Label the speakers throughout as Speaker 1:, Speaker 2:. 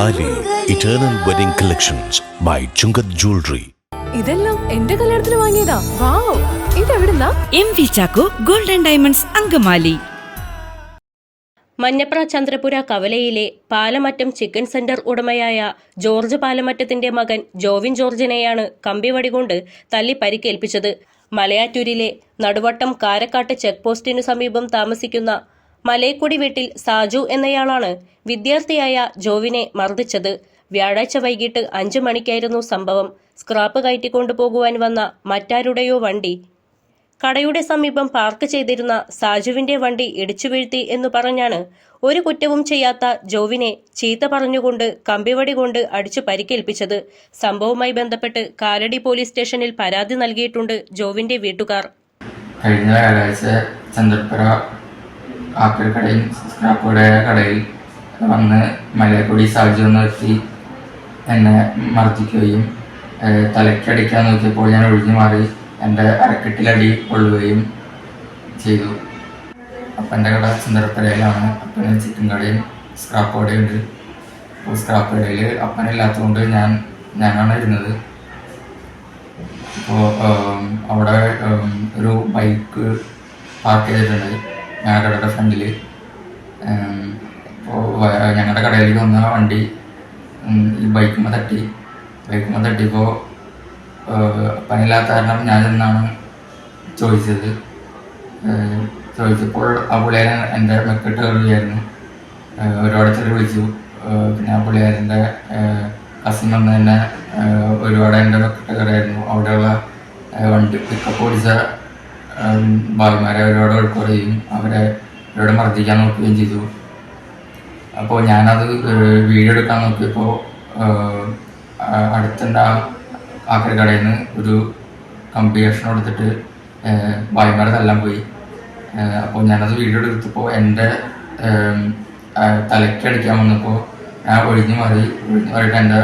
Speaker 1: താലി eternal wedding collections by Chungath jewellery
Speaker 2: ഇതെല്ലാം എന്റെ കല്യാണത്തിന് വാങ്ങിയതാ. Wow ഇതെവിടുന്നാ?
Speaker 3: M V Chacko golden diamonds Angamaly
Speaker 4: Manjapra Chandrapura കവലയിലെ Palamattam chicken centre ഉടമയായ ജോർജ് പാലമറ്റത്തിന്റെ മകൻ ജോവിൻ ജോർജിനെയാണ് കമ്പിവടി കൊണ്ട് തല്ലി പരിക്കേൽപ്പിച്ചത്. മലയാറ്റൂരിലെ നടുവട്ടം കാരക്കാട്ട് ചെക്ക് പോസ്റ്റിനു സമീപം താമസിക്കുന്ന മലയക്കുടി വീട്ടിൽ സാജു എന്നയാളാണ് വിദ്യാർത്ഥിയായ ജോവിനെ മർദ്ദിച്ചത്. വ്യാഴാഴ്ച വൈകിട്ട് അഞ്ചു മണിക്കായിരുന്നു സംഭവം. സ്ക്രാപ്പ് കയറ്റിക്കൊണ്ടുപോകുവാൻ വന്ന മറ്റാരുടെയോ വണ്ടി. കടയുടെ സമീപം പാർക്ക് ചെയ്തിരുന്ന സാജുവിന്റെ വണ്ടി ഇടിച്ചു വീഴ്ത്തി എന്ന് പറഞ്ഞാണ് ഒരു കുറ്റവും ചെയ്യാത്ത ജോവിനെ ചീത്ത പറഞ്ഞുകൊണ്ട് കമ്പിവടി കൊണ്ട് അടിച്ചു പരിക്കേൽപ്പിച്ചത്. സംഭവവുമായി ബന്ധപ്പെട്ട് കാലടി പോലീസ് സ്റ്റേഷനിൽ പരാതി നൽകിയിട്ടുണ്ട് ജോവിന്റെ വീട്ടുകാർ.
Speaker 5: കഴിഞ്ഞ വ്യാഴാഴ്ച ചന്ദ്രപ്പുര ആപ്പിൾ കടയിൽ സ്ക്രാപ്പുടെ കടയിൽ വന്ന് മലയക്കൊടി സാജു എന്ന വ്യക്തി എന്നെ മർദ്ദിക്കുകയും തലയ്ക്കടിക്കാൻ നോക്കിയപ്പോൾ ഞാൻ ഒഴിഞ്ഞു മാറി എന്റെ അരക്കെട്ടിലടി കൊള്ളുകയും ചെയ്തു. അപ്പന്റെ കട ചന്ദ്രപ്പുരയിലാണ് അപ്പന് ചിക്കൻ കടയും സ്ക്രാപ്പ് കടയുണ്ട്. അപ്പോൾ സ്ക്രാപ്പ് കടയിൽ അപ്പനില്ലാത്തതുകൊണ്ട് ഞാൻ ഞാനാണ് ഇരുന്നത്. അപ്പോൾ അവിടെ ഒരു ബൈക്ക് പാർക്ക് ചെയ്തിട്ടുണ്ട്. ഞങ്ങളുടെ കടയുടെ ഫ്രണ്ടിൽ അപ്പോൾ ഞങ്ങളുടെ കടയിലേക്ക് വന്ന വണ്ടി ഈ ബൈക്കുമ്മ തട്ടി. ബൈക്കുമ്മ തട്ടിയപ്പോൾ പനില്ലാത്ത കാരണം ഞാൻ എന്നാണ് ചോദിച്ചത്. ചോദിച്ചപ്പോൾ ആ പുള്ളിയാരൻ എന്റെ മെക്കിട്ട് ഒരുപാട് ചെറിയ വിളിച്ചു. പിന്നെ ആ പുള്ളിയാരന്റെ കസിൻ വന്ന് തന്നെ ഒരുപാട് എന്റെ മെക്കിട്ട് കയറിയായിരുന്നു അവിടെയുള്ള വണ്ടി പിക്കപ്പ് ഓടിച്ച ഭായിമാരെ അവരോട് വഴക്കുറയും അവരെ അവരോട് മർദ്ദിക്കാൻ നോക്കുകയും ചെയ്തു. അപ്പോൾ ഞാനത് വീഡിയോ എടുക്കാൻ നോക്കിയപ്പോൾ അടുത്തുണ്ട ആക്കര കടയിൽ നിന്ന് ഒരു കമ്പി കഷ്ണം എടുത്തിട്ട് ഭായിമാരെ തല്ലാൻ പോയി. അപ്പോൾ ഞാനത് വീഡിയോ എടുത്തപ്പോൾ എന്റെ തലയ്ക്ക് അടിക്കാൻ വന്നപ്പോൾ ഞാൻ ഒഴിഞ്ഞു മാറി ഒഴിഞ്ഞു മാറിയിട്ട് എന്റെ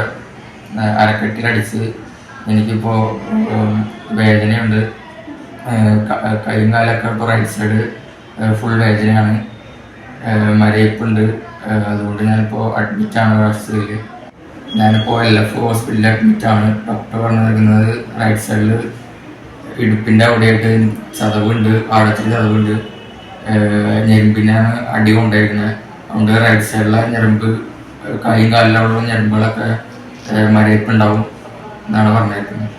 Speaker 5: അരക്കെട്ടിലടിച്ച് എനിക്കിപ്പോൾ വേദനയുണ്ട്. കൈയും ഇപ്പോൾ റൈറ്റ് സൈഡ് ഫുൾ വേദനയാണ് മരയിപ്പുണ്ട് അതുകൊണ്ട് ഞാനിപ്പോൾ അഡ്മിറ്റാണ് ഹോസ്പിറ്റലിൽ ഞാനിപ്പോൾ എൽ എഫ് ഹോസ്പിറ്റലിൽ അഡ്മിറ്റാണ് ഡോക്ടർ പറഞ്ഞിരിക്കുന്നത് റൈറ്റ് സൈഡിൽ ഇടുപ്പിന്റെ അവിടെയായിട്ട് ചതവുണ്ട്. ആഴത്തിൽ ചതവുണ്ട്. ഞെരുമ്പിനാണ് അടി കൊണ്ടായിരുന്നത് അതുകൊണ്ട് റൈറ്റ് സൈഡിലെ ഞെരുമ്പ് കൈയും കാലിലുള്ള ഞെരുമ്പുകളൊക്കെ മരയിപ്പുണ്ടാവും എന്നാണ് പറഞ്ഞിരിക്കുന്നത്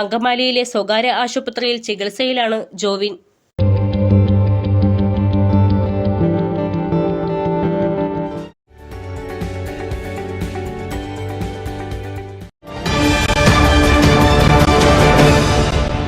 Speaker 4: അങ്കമാലിയിലെ സ്വകാര്യ ആശുപത്രിയിൽ ചികിത്സയിലാണ് ജോവിൻ.